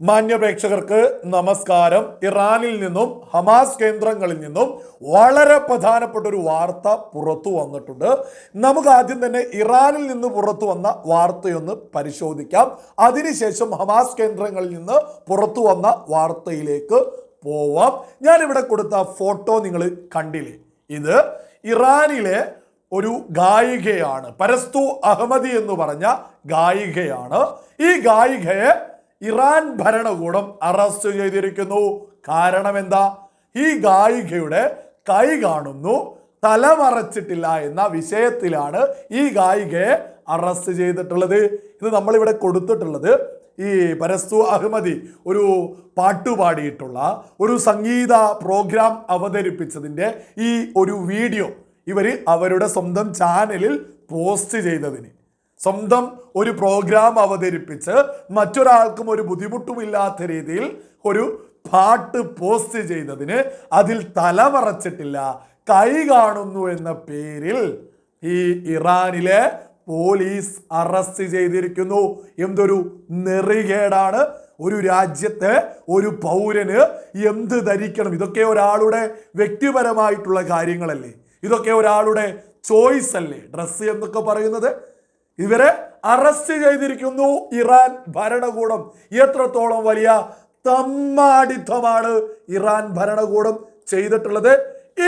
മാന്യ പ്രേക്ഷകർക്ക് നമസ്കാരം. ഇറാനിൽ നിന്നും ഹമാസ് കേന്ദ്രങ്ങളിൽ നിന്നും വളരെ പ്രധാനപ്പെട്ട ഒരു വാർത്ത പുറത്തു വന്നിട്ടുണ്ട്. നമുക്ക് ആദ്യം തന്നെ ഇറാനിൽ നിന്ന് പുറത്തു വന്ന വാർത്തയൊന്ന് പരിശോധിക്കാം. അതിനുശേഷം ഹമാസ് കേന്ദ്രങ്ങളിൽ നിന്ന് പുറത്തു വന്ന വാർത്തയിലേക്ക് പോവാം. ഞാനിവിടെ കൊടുത്ത ഫോട്ടോ നിങ്ങൾ കണ്ടില്ലേ? ഇത് ഇറാനിലെ ഒരു ഗായികയാണ്. പരസ്തു അഹമ്മദി എന്ന് പറഞ്ഞ ഗായികയാണ്. ഈ ഗായികയെ ഇറാൻ ഭരണകൂടം അറസ്റ്റ് ചെയ്തിരിക്കുന്നു. കാരണം എന്താ? ഈ ഗായികയുടെ കൈ കാണുന്നു തലമറച്ചിട്ടില്ല എന്ന വിഷയത്തിലാണ് ഈ ഗായികയെ അറസ്റ്റ് ചെയ്തിട്ടുള്ളത്. ഇത് നമ്മളിവിടെ കൊടുത്തിട്ടുള്ളത് ഈ പരസ്തു അഹമ്മദി ഒരു പാട്ടുപാടിയിട്ടുള്ള ഒരു സംഗീത പ്രോഗ്രാം അവതരിപ്പിച്ചതിന്റെ ഈ ഒരു വീഡിയോ ഇവർ അവരുടെ സ്വന്തം ചാനലിൽ പോസ്റ്റ് ചെയ്തതിന്. സ്വന്തം ഒരു പ്രോഗ്രാം അവതരിപ്പിച്ച് മറ്റൊരാൾക്കും ഒരു ബുദ്ധിമുട്ടുമില്ലാത്ത രീതിയിൽ ഒരു പാട്ട് പോസ്റ്റ് ചെയ്തതിന് അതിൽ തലമറച്ചിട്ടില്ല. കൈ കാണുന്നു എന്ന പേരിൽ ഈ ഇറാനിലെ പോലീസ് അറസ്റ്റ് ചെയ്തിരിക്കുന്നു. എന്തൊരു നെറികേടാണ്. ഒരു രാജ്യത്തെ ഒരു പൗരന് എന്ത് ധരിക്കണം. ഇതൊക്കെ ഒരാളുടെ വ്യക്തിപരമായിട്ടുള്ള കാര്യങ്ങളല്ലേ. ഇതൊക്കെ ഒരാളുടെ ചോയ്സ് അല്ലേ. ഡ്രസ്സ് എന്നൊക്കെ പറയുന്നത്. ഇവരെ അറസ്റ്റ് ചെയ്തിരിക്കുന്നു ഇറാൻ ഭരണകൂടം. എത്രത്തോളം വലിയ തമ്മാടിത്തമാണ് ഇറാൻ ഭരണകൂടം ചെയ്തിട്ടുള്ളത്.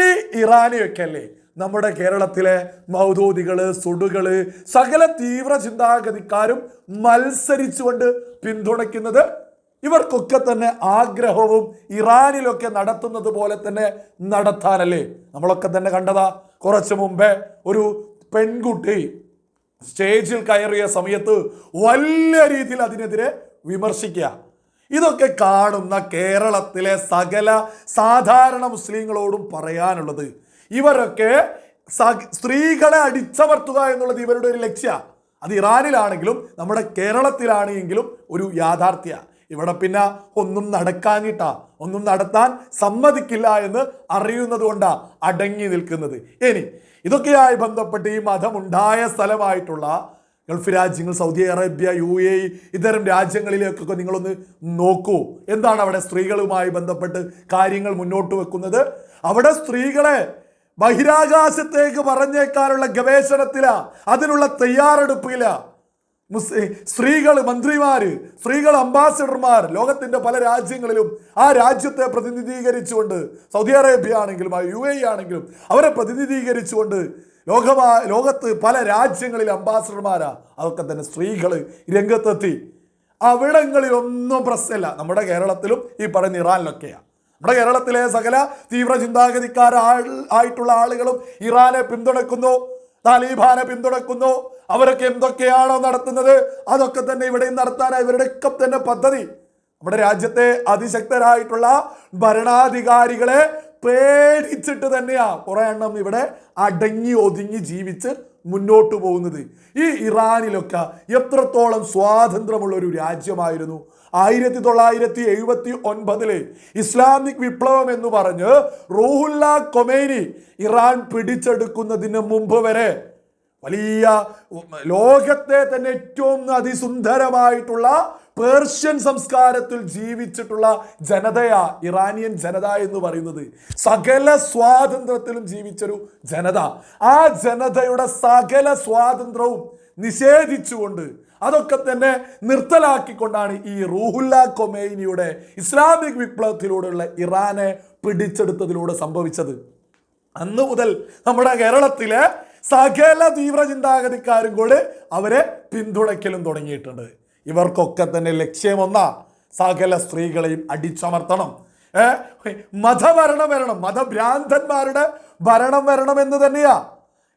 ഈ ഇറാനിയൊക്കെ അല്ലേ നമ്മുടെ കേരളത്തിലെ മൗദൂദികൾ സുടുകൾ സകല തീവ്ര ചിന്താഗതിക്കാരും മത്സരിച്ചുകൊണ്ട് പിന്തുണയ്ക്കുന്നത്. ഇവർക്കൊക്കെ തന്നെ ആഗ്രഹവും ഇറാനിലൊക്കെ നടത്തുന്നത് പോലെ തന്നെ നടത്താനല്ലേ. നമ്മളൊക്കെ തന്നെ കണ്ടതാ കുറച്ചു മുമ്പേ ഒരു പെൺകുട്ടി സ്റ്റേജിൽ കയറിയ സമയത്ത് വലിയ രീതിയിൽ അതിനെതിരെ വിമർശിക്കുക. ഇതൊക്കെ കാണുന്ന കേരളത്തിലെ സകല സാധാരണ മുസ്ലിങ്ങളോടും പറയാനുള്ളത് ഇവരൊക്കെ സ്ത്രീകളെ അടിച്ചമർത്തുക എന്നുള്ളത് ഇവരുടെ ഒരു ലക്ഷ്യ. അത് ഇറാനിലാണെങ്കിലും നമ്മുടെ കേരളത്തിലാണെങ്കിലും ഒരു യാഥാർത്ഥ്യ. ഇവിടെ പിന്നെ ഒന്നും നടക്കാഞ്ഞിട്ടാ. ഒന്നും നടത്താൻ സമ്മതിക്കില്ല എന്ന് അറിയുന്നത് കൊണ്ടാ അടങ്ങി നിൽക്കുന്നത്. ഇനി ഇതൊക്കെയായി ബന്ധപ്പെട്ട് ഈ മതമുണ്ടായ സ്ഥലമായിട്ടുള്ള ഗൾഫ് രാജ്യങ്ങൾ സൗദി അറേബ്യ യു എ ഇത്തരം രാജ്യങ്ങളിലേക്കൊക്കെ നിങ്ങളൊന്ന് നോക്കൂ. എന്താണ് അവിടെ സ്ത്രീകളുമായി ബന്ധപ്പെട്ട് കാര്യങ്ങൾ മുന്നോട്ട് വെക്കുന്നത്? അവിടെ സ്ത്രീകളെ ബഹിരാകാശത്തേക്ക് പറഞ്ഞേക്കാനുള്ള ഗവേഷണത്തില അതിനുള്ള തയ്യാറെടുപ്പിലാ മുസ് സ്ത്രീകൾ മന്ത്രിമാര് സ്ത്രീകൾ അംബാസിഡർമാർ ലോകത്തിന്റെ പല രാജ്യങ്ങളിലും ആ രാജ്യത്തെ പ്രതിനിധീകരിച്ചുകൊണ്ട് സൗദി അറേബ്യ ആണെങ്കിലും യു എ ആണെങ്കിലും അവരെ പ്രതിനിധീകരിച്ചുകൊണ്ട് ലോകമാ ലോകത്ത് പല രാജ്യങ്ങളിൽ അംബാസിഡർമാരാ. അതൊക്കെ തന്നെ സ്ത്രീകൾ രംഗത്തെത്തി. അവിടങ്ങളിലൊന്നും പ്രശ്നമില്ല. നമ്മുടെ കേരളത്തിലും ഈ പറയുന്ന ഇറാനിലൊക്കെയാണ് നമ്മുടെ കേരളത്തിലെ സകല തീവ്ര ചിന്താഗതിക്കാരായിട്ടുള്ള ആളുകളും ഇറാനെ പിന്തുണക്കുന്നു താലിബാനെ പിന്തുണക്കുന്നു അവരൊക്കെ എന്തൊക്കെയാണോ നടത്തുന്നത്? അതൊക്കെ തന്നെ ഇവിടെയും നടത്താനായി ഇവരുടെയൊക്കെ തന്നെ പദ്ധതി. നമ്മുടെ രാജ്യത്തെ അതിശക്തരായിട്ടുള്ള ഭരണാധികാരികളെ പേടിച്ചിട്ട് തന്നെയാ കുറെ എണ്ണം ഇവിടെ അടങ്ങി ഒതുങ്ങി ജീവിച്ച് മുന്നോട്ട് പോകുന്നത്. ഈ ഇറാനിലൊക്കെ എത്രത്തോളം സ്വാതന്ത്ര്യമുള്ള ഒരു രാജ്യമായിരുന്നു. ആയിരത്തി തൊള്ളായിരത്തി എഴുപത്തി ഒൻപതിലെ ഇസ്ലാമിക് വിപ്ലവം എന്ന് പറഞ്ഞ് റൂഹുല്ല കൊമേനി ഇറാൻ പിടിച്ചെടുക്കുന്നതിന് മുമ്പ് വരെ വലിയ ലോകത്തെ തന്നെ ഏറ്റവും അതിസുന്ദരമായിട്ടുള്ള പേർഷ്യൻ സംസ്കാരത്തിൽ ജീവിച്ചിട്ടുള്ള ജനതയാ ഇറാനിയൻ ജനത എന്ന് പറയുന്നത്. സകല സ്വാതന്ത്ര്യത്തിലും ജീവിച്ചൊരു ജനത. ആ ജനതയുടെ സകല സ്വാതന്ത്ര്യവും നിഷേധിച്ചുകൊണ്ട് അതൊക്കെ തന്നെ നിർത്തലാക്കിക്കൊണ്ടാണ് ഈ റൂഹുല്ല കൊമേനിയുടെ ഇസ്ലാമിക് വിപ്ലവത്തിലൂടെയുള്ള ഇറാനെ പിടിച്ചെടുത്തതിലൂടെ സംഭവിച്ചത്. അന്ന് മുതൽ നമ്മുടെ കേരളത്തിലെ സകല തീവ്ര ചിന്താഗതിക്കാരും കൂടെ അവരെ പിന്തുണയ്ക്കലും തുടങ്ങിയിട്ടുണ്ട്. ഇവർക്കൊക്കെ തന്നെ ലക്ഷ്യമൊന്ന സകല സ്ത്രീകളെയും അടിച്ചമർത്തണം. മതഭരണം വരണം. മതഭ്രാന്തന്മാരുടെ ഭരണം വരണം എന്ന് തന്നെയാ.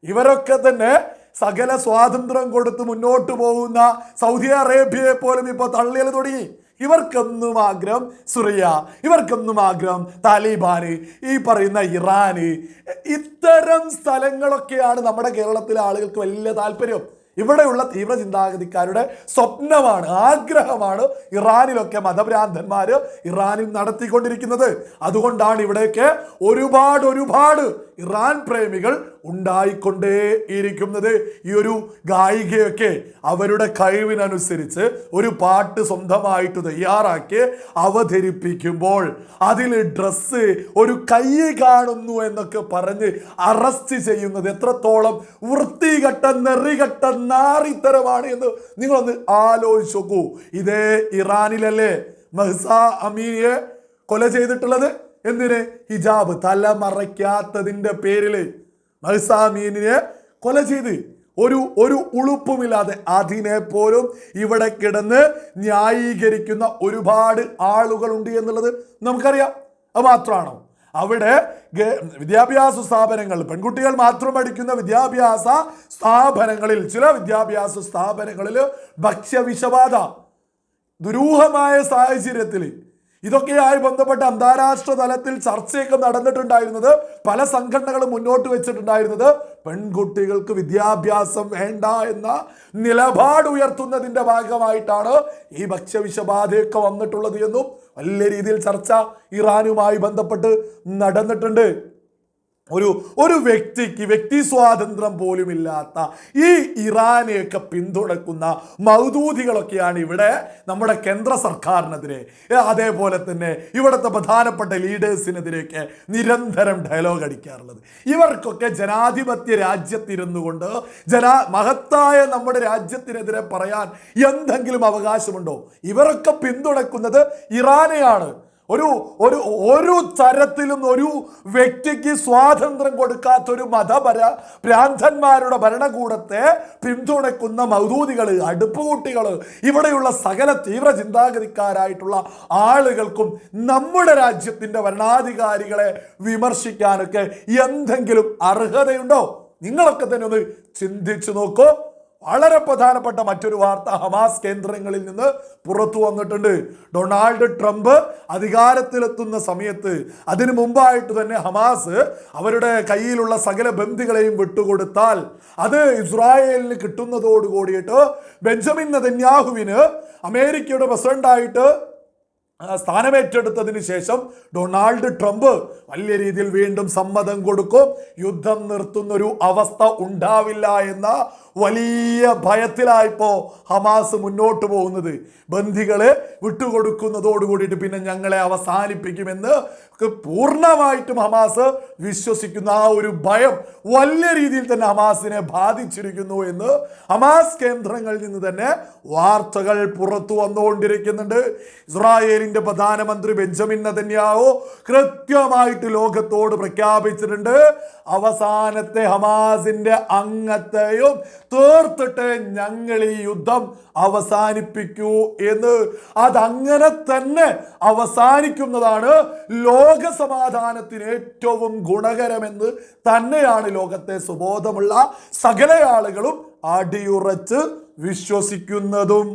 ഇവരൊക്കെ തന്നെ സകല സ്വാതന്ത്ര്യം കൊടുത്ത് മുന്നോട്ട് പോകുന്ന സൗദി അറേബ്യയെ പോലും ഇപ്പോൾ തള്ളിയൽ തുടങ്ങി. ഇവർക്കൊന്നും ആഗ്രഹം സുറിയ ഇവർക്കൊന്നും ആഗ്രഹം താലിബാന് ഈ പറയുന്ന ഇറാന്. ഇത്തരം സ്ഥലങ്ങളൊക്കെയാണ് നമ്മുടെ കേരളത്തിലെ ആളുകൾക്ക് വലിയ താല്പര്യം. ഇവിടെയുള്ള തീവ്ര ചിന്താഗതിക്കാരുടെ സ്വപ്നമാണ് ആഗ്രഹമാണ് ഇറാനിലൊക്കെ മതഭ്രാന്തന്മാർ ഇറാനിൽ നടത്തിക്കൊണ്ടിരിക്കുന്നത്. അതുകൊണ്ടാണ് ഇവിടെയൊക്കെ ഒരുപാട് ഒരുപാട് ഇറാൻ പ്രേമികൾ ഉണ്ടായിക്കൊണ്ടേ ഇരിക്കുന്നത്. ഈ ഒരു ഗായികയൊക്കെ അവരുടെ കഴിവിനനുസരിച്ച് ഒരു പാട്ട് സ്വന്തമായിട്ട് തയ്യാറാക്കി അവതരിപ്പിക്കുമ്പോൾ അതിൽ ഡ്രസ്സ് ഒരു കൈ കാണുന്നു എന്നൊക്കെ പറഞ്ഞ് അറസ്റ്റ് ചെയ്യുന്നത് എത്രത്തോളം വൃത്തികെട്ട നെറികെട്ട നാറിത്തരമാണ് എന്ന് നിങ്ങളൊന്ന് ആലോചിച്ച് നോക്കൂ. ഇതേ ഇറാനിലല്ലേ മഹ്സ അമീയെ കൊല ചെയ്തിട്ടുള്ളത്? എന്തിന്? ഹിജാബ് തല മറയ്ക്കാത്തതിന്റെ പേരിൽ മഹ്സാമീനിനെ കൊല ചെയ്ത് ഒരു ഒരു ഉളുപ്പുമില്ലാതെ അതിനെ പോലും ഇവിടെ കിടന്ന് ന്യായീകരിക്കുന്ന ഒരുപാട് ആളുകളുണ്ട് എന്നുള്ളത് നമുക്കറിയാം. അത് മാത്രമാണോ? അവിടെ വിദ്യാഭ്യാസ സ്ഥാപനങ്ങൾ പെൺകുട്ടികൾ മാത്രം പഠിക്കുന്ന വിദ്യാഭ്യാസ സ്ഥാപനങ്ങളിൽ ചില വിദ്യാഭ്യാസ സ്ഥാപനങ്ങളിൽ ഭക്ഷ്യവിഷബാധ ദുരൂഹമായ സാഹചര്യത്തിൽ ഇതൊക്കെയായി ബന്ധപ്പെട്ട് അന്താരാഷ്ട്ര തലത്തിൽ ചർച്ചയൊക്കെ നടന്നിട്ടുണ്ടായിരുന്നത് പല സംഘടനകളും മുന്നോട്ട് വെച്ചിട്ടുണ്ടായിരുന്നത് പെൺകുട്ടികൾക്ക് വിദ്യാഭ്യാസം വേണ്ട എന്ന നിലപാട് ഉയർത്തുന്നതിന്റെ ഭാഗമായിട്ടാണ് ഈ ഭക്ഷ്യവിഷബാധയൊക്കെ വന്നിട്ടുള്ളത് എന്നും വലിയ രീതിയിൽ ചർച്ച ഇറാനുമായി ബന്ധപ്പെട്ട് നടന്നിട്ടുണ്ട്. ഒരു ഒരു വ്യക്തിക്ക് വ്യക്തി സ്വാതന്ത്ര്യം പോലും ഇല്ലാത്ത ഈ ഇറാനെയൊക്കെ പിന്തുണക്കുന്ന മൗദൂദികളൊക്കെയാണ് ഇവിടെ നമ്മുടെ കേന്ദ്ര സർക്കാരിനെതിരെ. അതേപോലെ തന്നെ ഇവിടുത്തെ പ്രധാനപ്പെട്ട ലീഡേഴ്സിനെതിരെയൊക്കെ നിരന്തരം ഡയലോഗ് അടിക്കാറുള്ളത്. ഇവർക്കൊക്കെ ജനാധിപത്യ രാജ്യത്തിരുന്നു കൊണ്ട് ജനാ മഹത്തായ നമ്മുടെ രാജ്യത്തിനെതിരെ പറയാൻ എന്തെങ്കിലും അവകാശമുണ്ടോ? ഇവരൊക്കെ പിന്തുണക്കുന്നത് ഇറാനെയാണ്. ഒരു ഒരു ഒരു തരത്തിലും ഒരു വ്യക്തിക്ക് സ്വാതന്ത്ര്യം കൊടുക്കാത്തൊരു മതപര ഭ്രാന്തന്മാരുടെ ഭരണകൂടത്തെ പിന്തുണയ്ക്കുന്ന മൗദൂദികൾ അടുപ്പുകൂട്ടികൾ ഇവിടെയുള്ള സകല തീവ്ര ചിന്താഗതിക്കാരായിട്ടുള്ള ആളുകൾക്കും നമ്മുടെ രാജ്യത്തിന്റെ ഭരണാധികാരികളെ വിമർശിക്കാനൊക്കെ എന്തെങ്കിലും അർഹതയുണ്ടോ? നിങ്ങളൊക്കെ തന്നെ ഒന്ന് ചിന്തിച്ചു നോക്കൂ. വളരെ പ്രധാനപ്പെട്ട മറ്റൊരു വാർത്ത ഹമാസ് കേന്ദ്രങ്ങളിൽ നിന്ന് പുറത്തു വന്നിട്ടുണ്ട്. ഡൊണാൾഡ് ട്രംപ് അധികാരത്തിലെത്തുന്ന സമയത്ത് അതിനു മുമ്പായിട്ട് തന്നെ ഹമാസ് അവരുടെ കയ്യിലുള്ള സകല ബന്ധികളെയും വിട്ടുകൊടുത്താൽ അത് ഇസ്രായേലിന് കിട്ടുന്നതോട് കൂടിയിട്ട് ബെഞ്ചമിൻ നെതന്യാഹുവിന് അമേരിക്കയുടെ പ്രസിഡന്റായിട്ട് സ്ഥാനമേറ്റെടുത്തതിന് ശേഷം ഡൊണാൾഡ് ട്രംപ് വലിയ രീതിയിൽ വീണ്ടും സമ്മതം കൊടുക്കും. യുദ്ധം നിർത്തുന്നൊരു അവസ്ഥ ഉണ്ടാവില്ല എന്ന വലിയ ഭയത്തിലായിപ്പോ ഹമാസ് മുന്നോട്ട് പോകുന്നത്. ബന്ധികളെ വിട്ടുകൊടുക്കുന്നതോട് കൂടിയിട്ട് പിന്നെ ഞങ്ങളെ അവസാനിപ്പിക്കുമെന്ന് പൂർണമായിട്ടും ഹമാസ് വിശ്വസിക്കുന്ന ആ ഒരു ഭയം വലിയ രീതിയിൽ തന്നെ ഹമാസിനെ ബാധിച്ചിരിക്കുന്നു എന്ന് ഹമാസ് കേന്ദ്രങ്ങളിൽ നിന്ന് തന്നെ വാർത്തകൾ പുറത്തു വന്നുകൊണ്ടിരിക്കുന്നുണ്ട്. ഇസ്രായേലിന്റെ പ്രധാനമന്ത്രി ബെഞ്ചമിൻ നതന്യാവോ കൃത്യമായിട്ട് ലോകത്തോട് പ്രഖ്യാപിച്ചിട്ടുണ്ട്. അവസാനത്തെ ഹമാസിന്റെ അംഗത്തെയും തീർത്തിട്ട് ഞങ്ങൾ ഈ യുദ്ധം അവസാനിപ്പിക്കൂ എന്ന്. അതങ്ങനെ തന്നെ അവസാനിക്കുന്നതാണ് ലോക സമാധാനത്തിന് ഏറ്റവും ഗുണകരമെന്ന് തന്നെയാണ് ലോകത്തെ സുബോധമുള്ള സകല ആളുകളും അടിയുറച്ച് വിശ്വസിക്കുന്നതും.